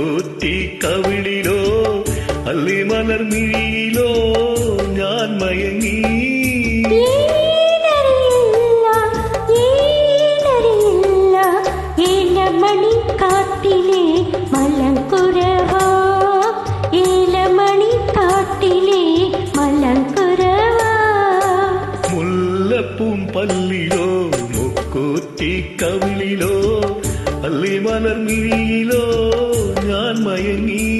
പൂത്തി കവിളിലോ അല്ലി മലർമിഴിയിലോ ഞാൻ മയങ്ങി. മണിക്കാട്ടിലെ മലങ്കുരവാ? മുല്ലപ്പും പല്ലിലോ കവിളിലോ അല്ലി മലർമിഴിയിലോ நான் மயங்கி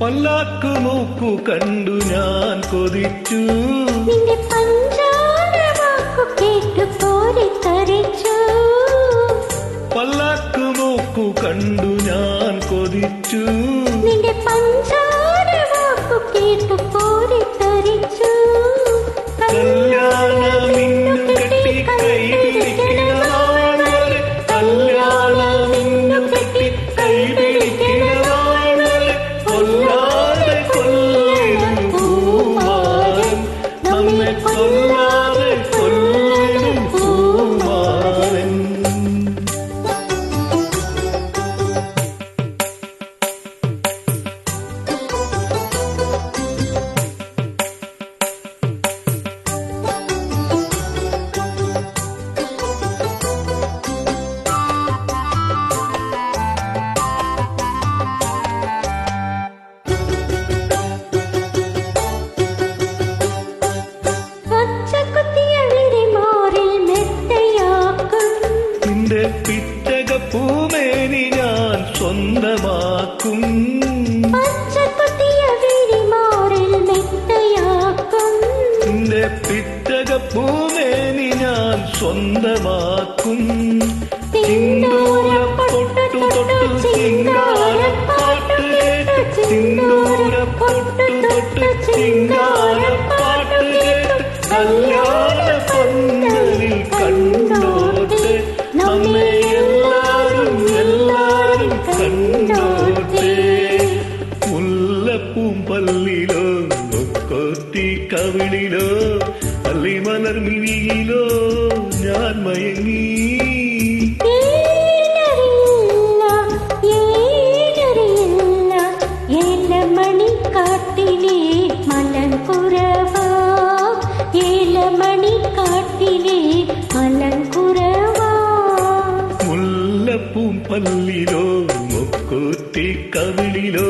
പല്ലാക്കു മൂക്കു കണ്ടു ഞാൻ കൊതിച്ചു. നിന്റെ പഞ്ചാര വാക്കു കേട്ടു കോരിത്തരിച്ചു പല്ലാക്കു മൂക്കു കണ്ടു ഞാൻ കൊതിച്ചു. നിന്റെ പിറ്റക പൂമേനി ഞാൻ സ്വന്തമാക്കും. നിന്റെ പിറ്റക പൂമേനി ഞാൻ സ്വന്തമാക്കും. സിന്ദൂര പൊട്ടു തൊട്ടു ചിങ്കാര പാട്ട് കേട്ട് സിന്ദൂര പൊട്ടു തൊട്ടു ചിങ്കാര പാട്ട് കേട്ട് കവിളിലോ അല്ലി മലർമിഴിയിലോ ഞാൻ മയങ്ങി ഏനറിയില്ല ഏനറിയില്ല ഏലമണി കാട്ടിലെ മലങ്കുരവാ ഏലമണി കാട്ടിലെ മലങ്കുരവാ മുല്ലപ്പൂം പല്ലിലോ മുക്കൂത്തി കവിളിലോ